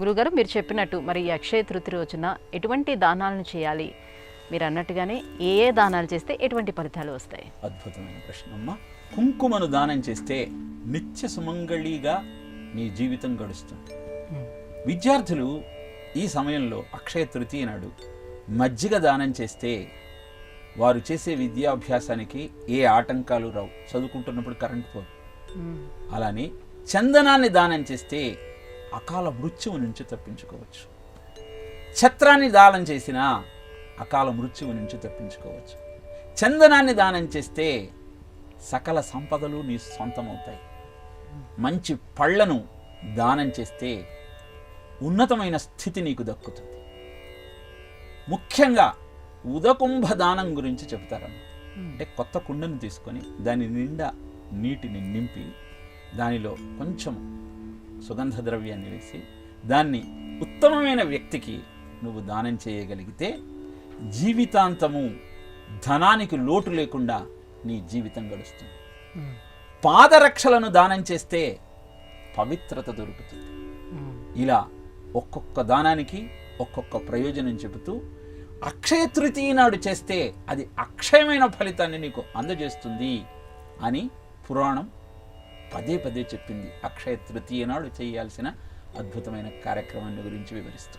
గురుగారు మీరు చెప్పినట్టు మరి అక్షయ తృతీయ రోజున ఎటువంటి దానాలను చేయాలి? మీరు అన్నట్టుగానే ఏ ఏ దానాలు చేస్తే ఎటువంటి ఫలితాలు వస్తాయి? అద్భుతమైన ప్రశ్న అమ్మ. కుంకుమను దానం చేస్తే నిత్య సుమంగళిగా నీ జీవితం గడుస్తుంది. విద్యార్థులు ఈ సమయంలో అక్షయ తృతీయ నాడు మజ్జిగ దానం చేస్తే వారు చేసే విద్యాభ్యాసానికి ఏ ఆటంకాలు రావు. చదువుకుంటున్నప్పుడు కరెంట్ పోదు. అలానే చందనాన్ని దానం చేస్తే అకాల మృత్యువు నుంచి తప్పించుకోవచ్చు. ఛత్రాన్ని దానం చేసినా అకాల మృత్యువు నుంచి తప్పించుకోవచ్చు. చందనాన్ని దానం చేస్తే సకల సంపదలు నీ సొంతమవుతాయి. మంచి పళ్ళను దానం చేస్తే ఉన్నతమైన స్థితి నీకు దక్కుతుంది. ముఖ్యంగా ఉదకుంభ దానం గురించి చెబుతారన్న అంటే కొత్త కుండను తీసుకొని దాని నిండా నీటిని నింపి దానిలో కొంచెం సుగంధ ద్రవ్యాన్ని వేసి దాన్ని ఉత్తమమైన వ్యక్తికి నువ్వు దానం చేయగలిగితే జీవితాంతము ధనానికి లోటు లేకుండా నీ జీవితం గడుస్తుంది. పాదరక్షలను దానం చేస్తే పవిత్రత దొరుకుతుంది. ఇలా ఒక్కొక్క దానానికి ఒక్కొక్క ప్రయోజనం చెబుతూ అక్షయ తృతీయ నాడు చేస్తే అది అక్షయమైన ఫలితాన్ని నీకు అందజేస్తుంది అని పురాణం పదే పదే చెప్పింది. అక్షయ తృతీయ నాడు చేయాల్సిన అద్భుతమైన కార్యక్రమాన్ని గురించి వివరిస్తూ.